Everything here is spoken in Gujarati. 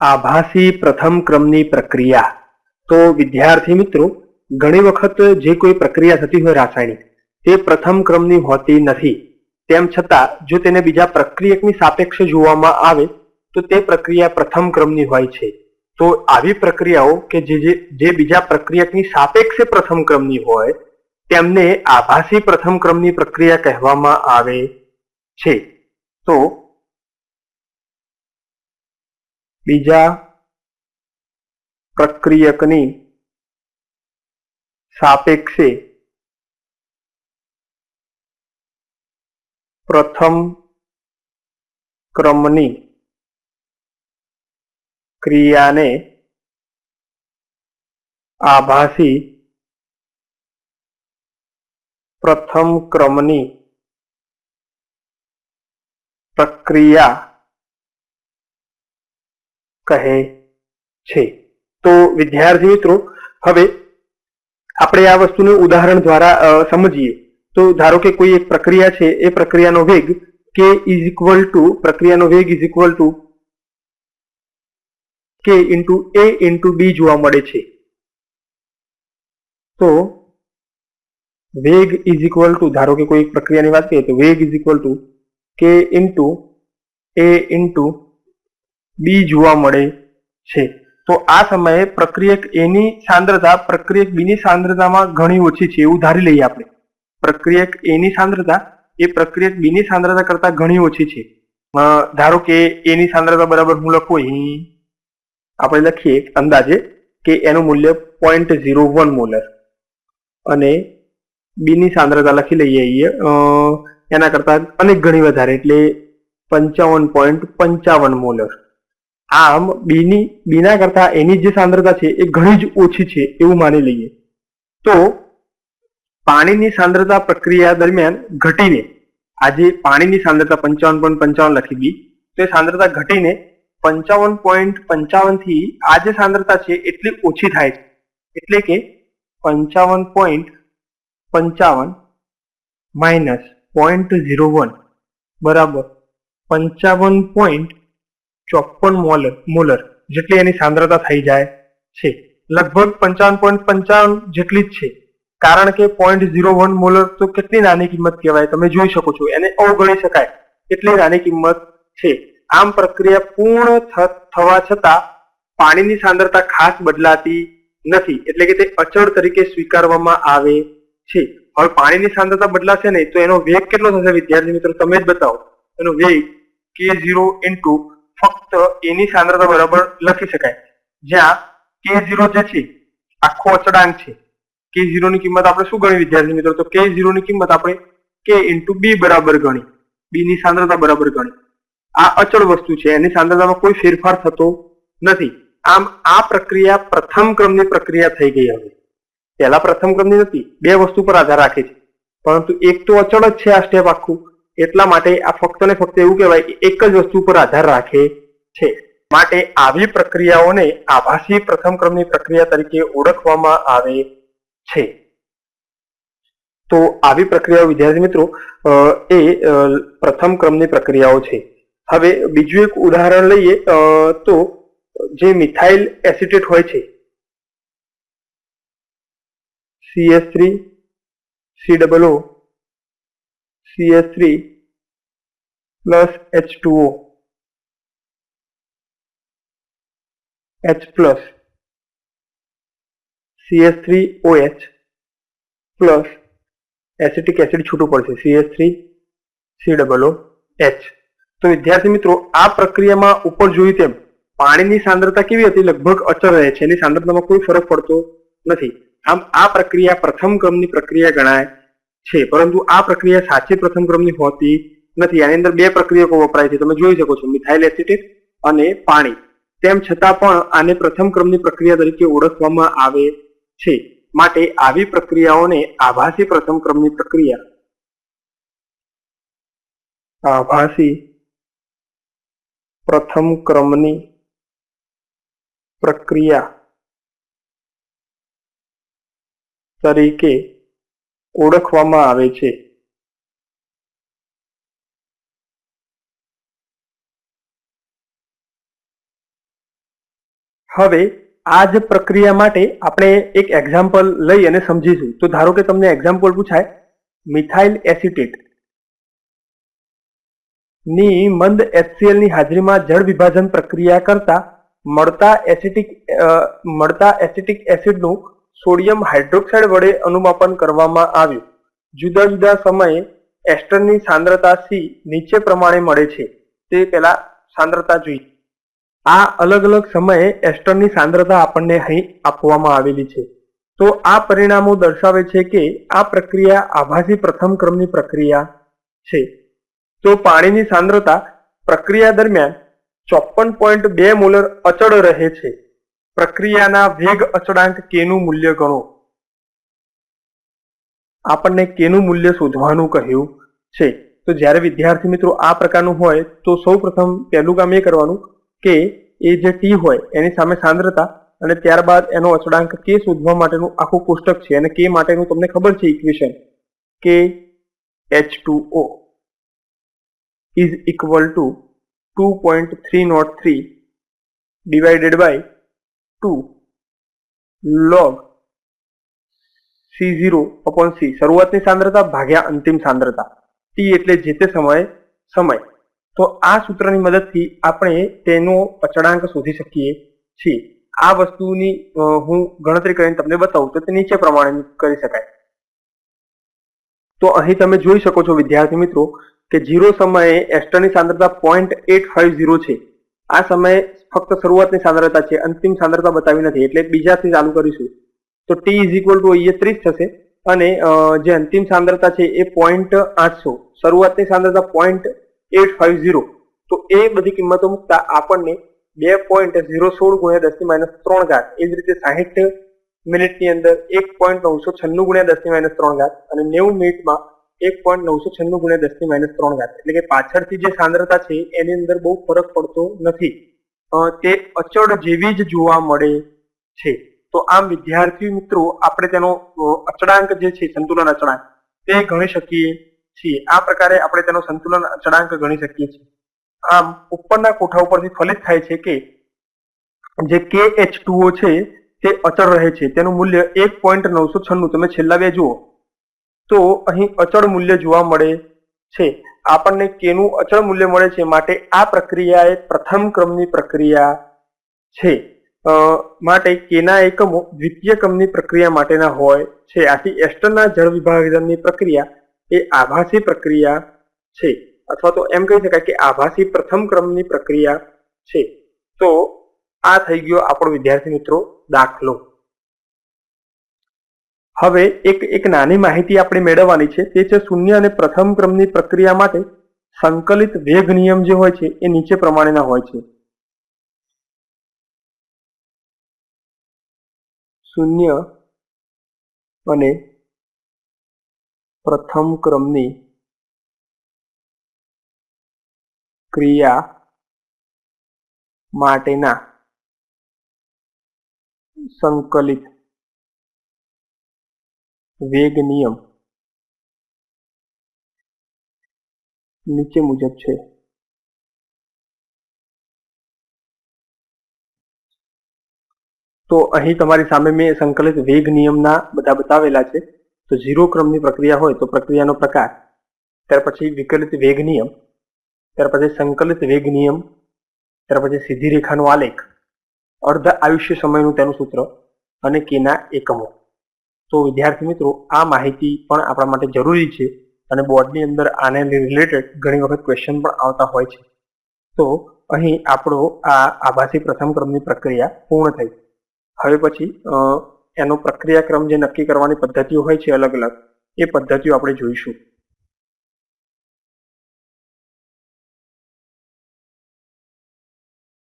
આભાસી પ્રથમ ક્રમની પ્રક્રિયા. તો વિદ્યાર્થી મિત્રો, ઘણી વખત જે કોઈ પ્રક્રિયા થતી હોય રાસાયણિક, તે પ્રથમ ક્રમની હોતી નથી. તેમ છતાં, જો તેને બીજા પ્રક્રિયકની સાપેક્ષે જોવામાં આવે, તો તે પ્રક્રિયા પ્રથમ ક્રમની હોય છે. તો આવી પ્રક્રિયાઓ કે જે જે બીજા પ્રક્રિયકની સાપેક્ષે પ્રથમ ક્રમની હોય, તેમને આભાસી પ્રથમ ક્રમની પ્રક્રિયા કહેવામાં આવે છે. તો બીજા પ્રક્રિયકની સાપેક્ષે પ્રથમ ક્રમની ક્રિયાને આભાસી પ્રથમ ક્રમની પ્રક્રિયા કહે છે. તો વિદ્યાર્થી મિત્રો, હવે આપણે આ વસ્તુને ઉદાહરણ દ્વારા સમજીએ. તો ધારો કે કોઈ એક પ્રક્રિયા છે, એ પ્રક્રિયાનો વેગ કે ઇઝ ઇક્વલ ટુ પ્રક્રિયાનો વેગ is equal to K into A into B જોવા મળે છે. તો વેગ ઇઝ ઇક્વલ ટુ ધારો કે કોઈ પ્રક્રિયાની વાત કરીએ તો વેગ is equal to K into A into B જોવા મળે છે. તો આ સમયે પ્રક્રિયક એની સાંદ્રતા, પ્રક્રિયક બીની સાંદ્રતામાં ઘણી ઓછી છે એવું ધારી લઈએ આપણે. પ્રક્રિયક એની સાંદ્રતા એ પ્રક્રિયક બીની સાંદ્રતા કરતા ઘણી ઓછી છે. ધારો કે એની સાંદ્રતા બરાબર હું લખું અહીં. આપણે લખીએ અંદાજે કે એનું મૂલ્ય પોઈન્ટ ઝીરો વન મોલર અને બીની સાંદ્રતા લખી લઈએ અહીંયા. એના કરતા અનેક ઘણી વધારે, એટલે પંચાવન પોઈન્ટ પંચાવન મોલર આમ બીની, બીના કરતા એની જે સાંદ્રતા છે એ ઘણી જ ઓછી છે એવું માની લઈએ. તો પાણીની સાંદ્રતા પ્રક્રિયા દરમિયાન ઘટીને, આજે પાણીની સાંદ્રતા પંચાવન પોઈન્ટ પંચાવન લખી દી તો એ સાંદ્રતા ઘટીને પંચાવન પોઈન્ટ પંચાવનથી આ જે સાંદ્રતા છે એટલી ઓછી થાય છે. એટલે કે પંચાવન પોઈન્ટ પંચાવન માઇનસ પોઈન્ટ ઝીરો વન બરાબર પંચાવન પોઈન્ટ ચોપન મોલર મોલર જેટલી એની સાંદ્રતા થઈ જાય છે. લગભગ પંચાવન પોઈન્ટ પંચાવન જેટલી જ છે. કારણ કે પોઈન્ટ ઝીરો વન મોલર તો કેટલી નાની કિંમત કહેવાય? તમે જોઈ શકો છો, એને અવગણી શકાય એટલી નાની કિંમત છે. આમ પ્રક્રિયા પૂર્ણ થવા છતાં પાણીની સાંદ્રતા ખાસ બદલાતી નથી. એટલે કે તે અચળ તરીકે સ્વીકારવામાં આવે છે. હવે પાણીની સાંદ્રતા બદલાશે નહીં, તો એનો વેગ કેટલો થશે વિદ્યાર્થી મિત્રો? તમે જ બતાવો. એનો વેગ કે ઝીરો ઇન્ટુ ફક્ત એની સાંદ્રતા બરાબર લખી શકાય. જ્યાં કે ઝીરો જે છે, આખો અચળાંક છે. કે ઝીરો ની કિંમત આપણે શું ગણી, વિદ્યાર્થી મિત્રો? તો કે ઝીરો ની કિંમત આપણે કે ઇન્ટુ બી બરાબર ગણી. બી ની સાંદ્રતા બરાબર ગણી. આ અચળ વસ્તુ છે, એની સાંદ્રતામાં કોઈ ફેરફાર થતો નથી. આમ આ પ્રક્રિયા પ્રથમ ક્રમની પ્રક્રિયા થઈ ગઈ હવે. પહેલા પ્રથમ ક્રમની નથી, બે વસ્તુ પર આધાર રાખે છે. પરંતુ એક તો અચળ જ છે આ સ્ટેપ આખું. એટલા માટે આ ફક્ત ને ફક્ત એવું કહેવાય કે એક જ વસ્તુ પર આધાર રાખે છે. માટે આવી પ્રક્રિયાઓને આભાસી પ્રથમ ક્રમની પ્રક્રિયા તરીકે ઓળખવામાં આવે છે. તો આવી પ્રક્રિયાઓ, વિદ્યાર્થી મિત્રો એ પ્રથમ ક્રમની પ્રક્રિયાઓ છે. હવે બીજું એક ઉદાહરણ લઈએ તો જે મિથાઇલ એસિટેટ હોય છે. CS3 COO CS3 plus H2O H plus. CS3OH plus acetic acid છૂટું પડશે. CS3 ઓ એચ તો વિદ્યાર્થી મિત્રો, આ પ્રક્રિયામાં ઉપર જોયું તેમ પાણીની સાંદ્રતા કેવી હતી? લગભગ અચળ રહે છે. એની સાંદ્રતામાં કોઈ ફરક પડતો નથી. આમ આ પ્રક્રિયા પ્રથમ ક્રમની પ્રક્રિયા ગણાય છે. પરંતુ આ પ્રક્રિયા સાચી પ્રથમ ક્રમની હોતી નથી. આની અંદર બે પ્રક્રિયકો વપરાય છે. તમે જોઈ શકો છો. મિથાઇલ એસિટેટ અને પાણી. તેમ છતાં પણ આને પ્રથમ ક્રમની પ્રક્રિયા તરીકે ઓળખવામાં આવે છે. માટે આવી પ્રક્રિયાઓને આભાસી પ્રથમ ક્રમની પ્રક્રિયા. આભાસી પ્રથમ ક્રમની પ્રક્રિયા તરીકે ઓળખવામાં આવે છે. હવે આ જ પ્રક્રિયા માટે આપણે એક એક્ઝામ્પલ લઈ અને સમજીશું. તો ધારો કે તમને એક્ઝામ્પલ પૂછાય મિથાઇલ એસિટેટની મંદ HCl ની હાજરીમાં જળ વિભાજન પ્રક્રિયા કરતા મળતા એસિટિક મળતા એસિટિક એસિડનું સોડિયમ હાઇડ્રોક્સાઇડ વડે અનુમાપન કરવામાં આવ્યું. જુદા જુદા સમયે એસ્ટરની સાંદ્રતા સી નીચે પ્રમાણે મળે છે. તે પહેલા સાંદ્રતા જોઈએ. આ અલગ અલગ સમયે એસ્ટરની સાંદ્રતા આપણને અહીં આપવામાં આવેલી છે. તો આ પરિણામો દર્શાવે છે કે આ પ્રક્રિયા આભાસી પ્રથમ ક્રમની પ્રક્રિયા છે. તો પાણીની સાંદ્રતા પ્રક્રિયા દરમિયાન ચોપન પોઈન્ટ બે મોલર અચળ રહે છે. પ્રક્રિયાના વેગ અચળાંક કે નું મૂલ્ય ગણો. આપણને કે નું મૂલ્ય શોધવાનું કહ્યું છે. તો જ્યારે વિદ્યાર્થી મિત્રો આ પ્રકારનું હોય, તો સૌ પ્રથમ પહેલું કામ એ કરવાનું કે એ જે ટી હોય, એની સામે સાંદ્રતા અને ત્યારબાદ એનો અચળાંક કે શોધવા માટેનું આખું કોષ્ટક છે. અને કે માટેનું તમને ખબર છે ઇક્વેશન કે H two O is equal to 2.303 divided by 2 log C0 upon C. શરૂઆતની સાંદ્રતા ભાગ્યા અંતિમ સાંદ્રતા. ટી એટલે જે તે સમયે સમય. તો આ સૂત્રની મદદથી આપણે તેનો અચળાંક શોધી શકીએ છીએ. આ વસ્તુની હું ગણતરી કરીને તમને બતાવું તો તે નીચે પ્રમાણે કરી શકાય. તો અહીં તમે જોઈ શકો છો, વિદ્યાર્થી મિત્રો, કે ઝીરો સમયે એસ્ટરની સાંદ્રતા પોઈન્ટ એટ ફાઈવ ઝીરો છે. આ સમયે ફક્ત શરૂઆતની સાંદ્રતા છે, અંતિમ સાંદ્રતા બતાવી નથી, એટલે બીજાથી ચાલુ કરીશું. તો ટી ઇઝ ઇક્વલ ટુ અહીંયા ત્રીસ થશે અને જે અંતિમ સાંદ્રતા છે એ પોઈન્ટ આઠસો, શરૂઆતની સાંદ્રતા પોઈન્ટ એટ ફાઈવ ઝીરો તો એ બધી કિંમતો મૂકતા આપણને બે પોઈન્ટ ઝીરો સોળ ગુણ્યા દસની માઇનસ ત્રણ ઘાત, એ જ રીતે સાહીઠ મિનિટની અંદર એક પોઈન્ટ નવસો છન્નું ગુણ્યા દસની માઇનસ ત્રણ ઘાત અને નેવું મિનિટમાં એક પોઈન્ટ નવસો છન્નું ગુણ્યા દસની માઇનસ ત્રણ ઘાત. એટલે કે પાછળથી જે સાંદ્રતા છે, એની અંદર બહુ ફરક પડતો નથી. તે અચળ જેવી જ જોવા મળે છે. તો આમ વિદ્યાર્થી મિત્રો, આપણે તેનો અચળાંક જે છે, સંતુલન અચળાંક, તે ગણી શકીએ છીએ. આ પ્રકારે આપણે તેનો સંતુલન અચળાંક ગણી શકીએ છીએ. આમ, ઉપરના કોઠા ઉપરથી ફલિત થાય છે કે, જે કે એચ છે, તે અચળ રહે છે. તેનું મૂલ્ય એક પોઈન્ટ નવસો છન્નું. તમે છેલ્લા બે જુઓ. તો અહીં અચળ મૂલ્ય જોવા મળે છે. આપણને કેનું અચળ મૂલ્ય મળે છે માટે આ પ્રક્રિયા એ પ્રથમ ક્રમની પ્રક્રિયા છે. માટે કેના એકમો દ્વિતીય ક્રમની પ્રક્રિયા માટેના હોય છે. આથી એસ્ટરના જળ વિભાજનની પ્રક્રિયા એ આભાસી પ્રક્રિયા છે. અથવા તો એમ કહી શકાય કે આભાસી પ્રથમ ક્રમની પ્રક્રિયા છે. તો આ થઈ ગયો આપણો વિદ્યાર્થી મિત્રો દાખલો. હવે એક એક નાની માહિતી આપણે મેળવવાની છે, તે છે શૂન્ય અને પ્રથમ ક્રમની પ્રક્રિયા માટે સંકલિત વેગ નિયમ જે હોય છે, એ નીચે પ્રમાણેના હોય છે. શૂન્ય અને પ્રથમ ક્રમની ક્રિયા માટેના સંકલિત વેગ નિયમ. નીચે મુજબ છે. તો અહીં તમારી સામે મેં સંકલિત વેગ નિયમના બધા બતાવેલા છે. તો ઝીરો ક્રમની પ્રક્રિયા હોય તો પ્રક્રિયાનો પ્રકાર. ત્યાર પછી વિકલિત વેગ નિયમ. ત્યાર પછી સંકલિત વેગ નિયમ. ત્યાર પછી સીધી રેખાનો આલેખ. અર્ધ આયુષ્ય સમયનું તેનું સૂત્ર અને કેના એકમો. તો વિદ્યાર્થી મિત્રો, આ માહિતી પણ આપણા માટે જરૂરી છે અને બોર્ડની અંદર આને રિલેટેડ ઘણી વખત ક્વેશ્ચન પણ આવતા હોય છે. તો અહીં આપણો આ આભાસી પ્રથમ ક્રમની પ્રક્રિયા પૂર્ણ થઈ. હવે પછી એનો પ્રક્રિયા ક્રમ જે નક્કી કરવાની પદ્ધતિઓ હોય છે અલગ અલગ એ પદ્ધતિઓ આપણે જોઈશું.